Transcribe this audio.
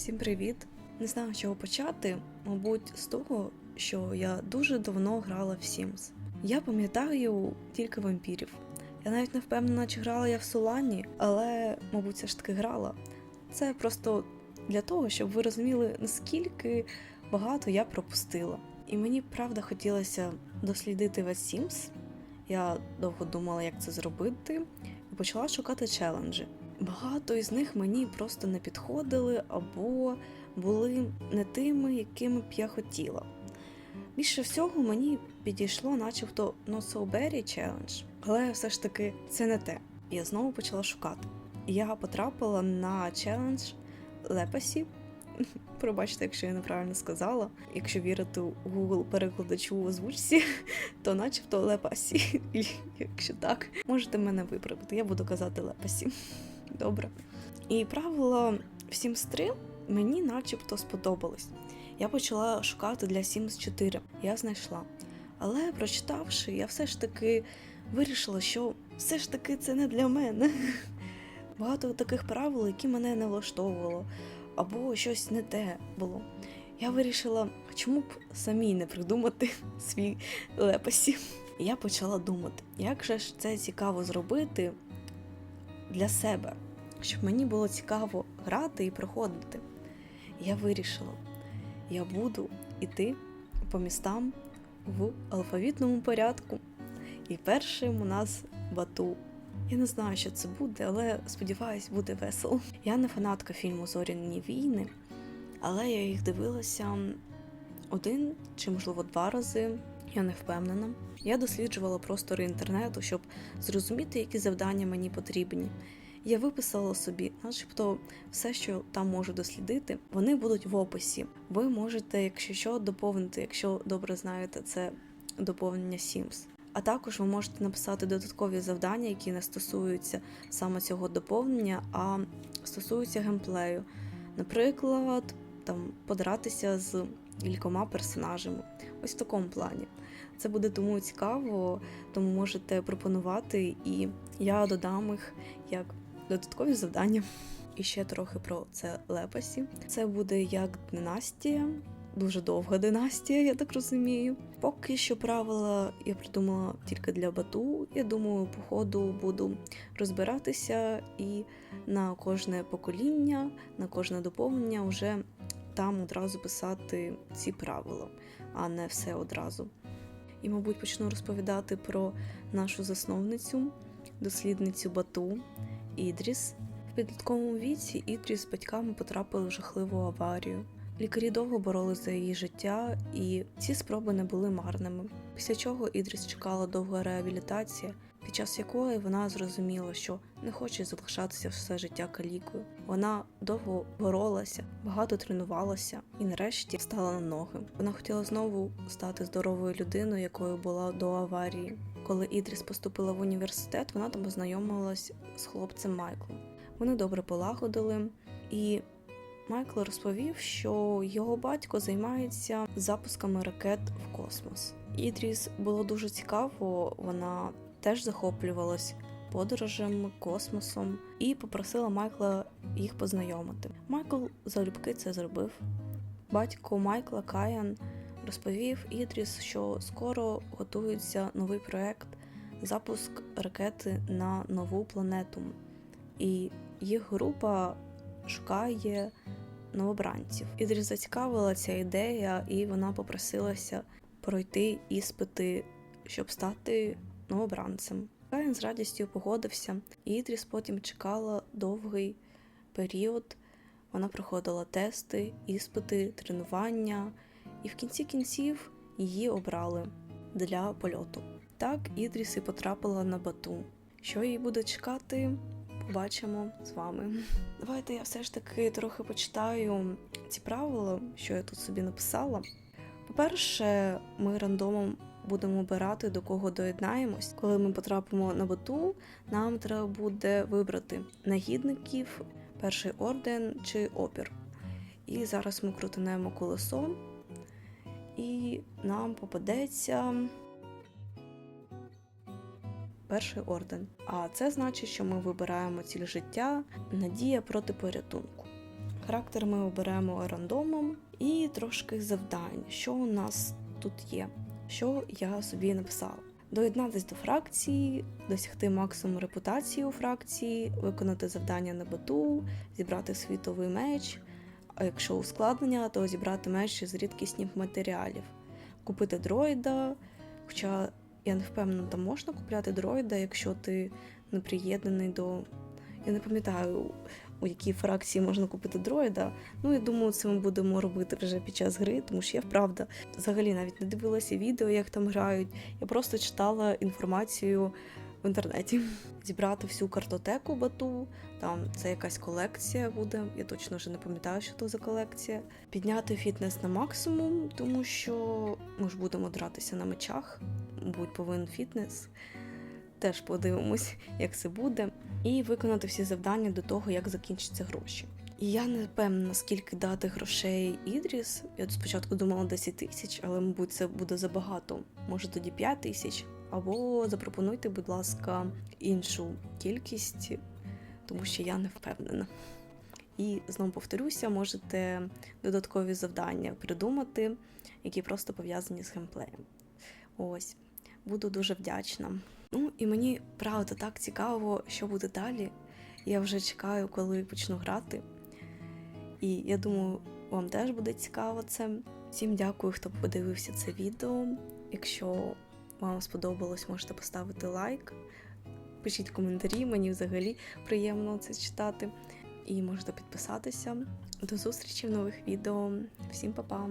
Всім привіт! Не знаю, чого почати. Мабуть, з того, що я дуже давно грала в Sims. Я пам'ятаю тільки вампірів. Я навіть не впевнена, чи грала я в Солані, але, мабуть, все ж таки грала. Це просто для того, щоб ви розуміли, наскільки багато я пропустила. І мені правда хотілося дослідити весь Sims. Я довго думала, як це зробити, і почала шукати челенджі. Багато із них мені просто не підходили або були не тими, якими б я хотіла. Більше всього мені підійшло, начебто, No So Berry Challenge, але все ж таки це не те. Я знову почала шукати. Я потрапила на челендж Лепасі. Пробачте, якщо я неправильно сказала. Якщо вірити Google перекладачу у озвучці, то начебто Лепасі. Якщо так, можете мене виправити. Я буду казати Лепасі. Добре. І правила в Sims 3 мені начебто сподобались. Я почала шукати для Sims 4. Я знайшла. Але прочитавши, я все ж таки вирішила, що все ж таки це не для мене. Багато таких правил, які мене не влаштовувало, або щось не те було. Я вирішила, чому б самій не придумати свій лепасі. І я почала думати, як же ж це цікаво зробити для себе, щоб мені було цікаво грати і проходити. Я вирішила, я буду йти по містам в алфавітному порядку. І першим у нас бату. Я не знаю, що це буде, але сподіваюсь, буде весело. Я не фанатка фільму Зоряні війни, але я їх дивилася один чи, можливо, два рази. Я не впевнена. Я досліджувала простори інтернету, щоб зрозуміти, які завдання мені потрібні. Я виписала собі, начебто, все, що там можу дослідити, вони будуть в описі. Ви можете, якщо що, доповнити, якщо добре знаєте, це доповнення Sims. А також ви можете написати додаткові завдання, які не стосуються саме цього доповнення, а стосуються геймплею. Наприклад, там подратися з кількома персонажами. Ось в такому плані. Це буде тому цікаво, тому можете пропонувати, і я додам їх як додаткові завдання. І ще трохи про це лепасі. Це буде як династія, дуже довга династія, я так розумію. Поки що правила я придумала тільки для бату. Я думаю, по ходу буду розбиратися і на кожне покоління, на кожне доповнення вже там одразу писати ці правила, а не все одразу. І, мабуть, почну розповідати про нашу засновницю, дослідницю Бату Ідріс. В підлітковому віці Ідріс з батьками потрапили в жахливу аварію. Лікарі довго боролися за її життя, і ці спроби не були марними. Після чого Ідріс чекала довга реабілітація, під час якої вона зрозуміла, що не хоче залишатися все життя калікою. Вона довго боролася, багато тренувалася і нарешті стала на ноги. Вона хотіла знову стати здоровою людиною, якою була до аварії. Коли Ідріс поступила в університет, вона там познайомилась з хлопцем Майклом. Вони добре полагодили, і Майкл розповів, що його батько займається запусками ракет в космос. Ідріс було дуже цікаво, вона теж захоплювалась подорожем, космосом і попросила Майкла їх познайомити. Майкл залюбки це зробив. Батько Майкла Каян розповів Ідріс, що скоро готується новий проект запуск ракети на нову планету, і їх група шукає новобранців. Ідріс зацікавила ця ідея, і вона попросилася пройти іспити, щоб стати новобранцем. Каїн з радістю погодився, і Ідріс потім чекала довгий період. Вона проходила тести, іспити, тренування, і в кінці кінців її обрали для польоту. Так Ідріс і потрапила на бату. Що їй буде чекати, побачимо з вами. Давайте я все ж таки трохи почитаю ці правила, що я тут собі написала. По-перше, ми рандомом будемо обирати, до кого доєднаємось. Коли ми потрапимо на бату, нам треба буде вибрати нагідників, перший орден чи опір. І зараз ми крутинемо колесо, і нам попадеться перший орден. А це значить, що ми вибираємо ціль життя, надія проти порятунку. Характер ми оберемо рандомом і трошки завдань, що у нас тут є, що я собі написала. Доєднатись до фракції, досягти максимум репутації у фракції, виконати завдання на бату, зібрати світовий меч. А якщо ускладнення, то зібрати меч з рідкісних матеріалів, купити дроїда. Хоча я не впевнена, там можна купляти дроїда, якщо ти не приєднаний до. Я не пам'ятаю, у якій фракції можна купити дроїда. Ну, я думаю, це ми будемо робити вже під час гри, тому що я вправда взагалі навіть не дивилася відео, як там грають. Я просто читала інформацію в інтернеті. Зібрати всю картотеку бату, там це якась колекція буде. Я точно вже не пам'ятаю, що то за колекція. Підняти фітнес на максимум, тому що ми ж будемо дратися на мечах. Будь повинен фітнес. Теж подивимось, як це буде, і виконати всі завдання до того, як закінчаться гроші. І я не певна, скільки дати грошей Ідріс. Я спочатку думала 10 тисяч, але, мабуть, це буде забагато. Може тоді 5 тисяч. Або запропонуйте, будь ласка, іншу кількість, тому що я не впевнена. І знову повторюся, можете додаткові завдання придумати, які просто пов'язані з геймплеєм. Ось, буду дуже вдячна. Ну і мені правда так цікаво, що буде далі. Я вже чекаю, коли почну грати. І я думаю, вам теж буде цікаво це. Всім дякую, хто подивився це відео. Якщо вам сподобалось, можете поставити лайк. Пишіть коментарі, мені взагалі приємно це читати. І можете підписатися. До зустрічі в нових відео. Всім па-па!